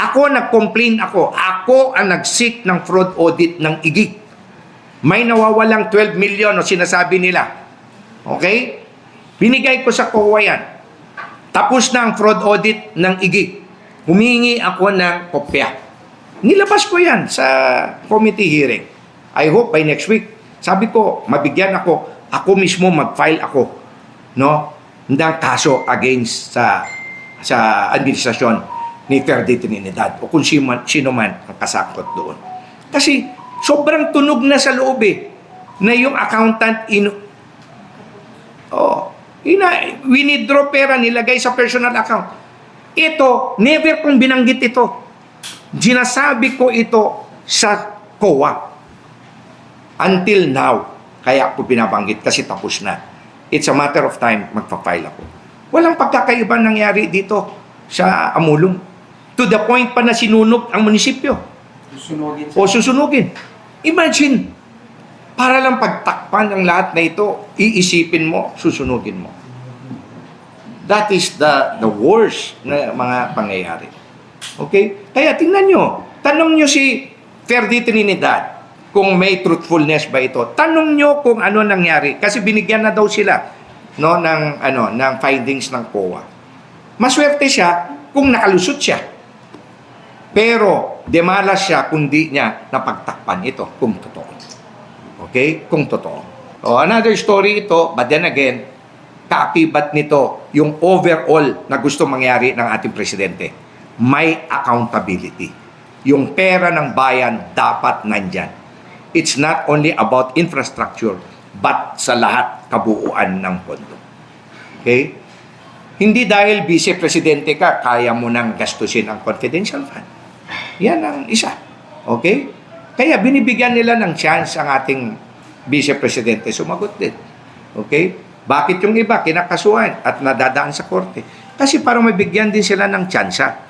Ako nag-complain ako. Ako ang nag-seek ng fraud audit ng IGIC. May nawawalang 12 million o sinasabi nila. Okay? Binigay ko sa COA yan. Tapos na ang fraud audit ng IGIC. Humingi ako ng kopya. Nilabas ko yan sa committee hearing. I hope by next week. Sabi ko, mabigyan ako. Ako mismo mag-file ako. No? ng kaso against sa sa administrasyon ni Trinidad o kung sino man, ang kasakot doon. Kasi sobrang tunog na sa loob eh na yung accountant in oh, ina, winidraw pera nilagay sa personal account. Ito, never kong binanggit ito. Ginasabi ko ito sa COA. Until now, kaya ako binabanggit kasi tapos na. It's a matter of time, magpa-file ako. Walang pagkakaiba nangyari dito sa Amulong. To the point pa na sinunog ang munisipyo Susunogin o susunugin. Imagine, para lang pagtakpan ang lahat na ito, iisipin mo, susunugin mo. That is the the worst na mga pangyayari. Okay? Kaya tingnan nyo, tanong nyo si Ferdi Trinidad kung may truthfulness ba ito. Tanong nyo kung ano nangyari kasi binigyan na daw sila no ng ano ng findings ng COA. Maswerte siya kung nakalusot siya. Pero demalas siya kung di niya napagtakpan ito kung totoo. Okay? Kung totoo. O, another story ito, but then again, kaakibat nito yung overall na gusto mangyari ng ating presidente. May accountability. Yung pera ng bayan dapat nandyan. It's not only about infrastructure, but sa lahat kabuuan ng pondo. Okay? Hindi dahil vice-presidente ka, kaya mo nang gastusin ang confidential fund. Yan ang isa. Okay? Kaya binibigyan nila ng chance ang ating vice-presidente sumagot din. Okay? Bakit yung iba kinakasuhan at nadadaan sa korte? Kasi para mabigyan din sila ng tsansa.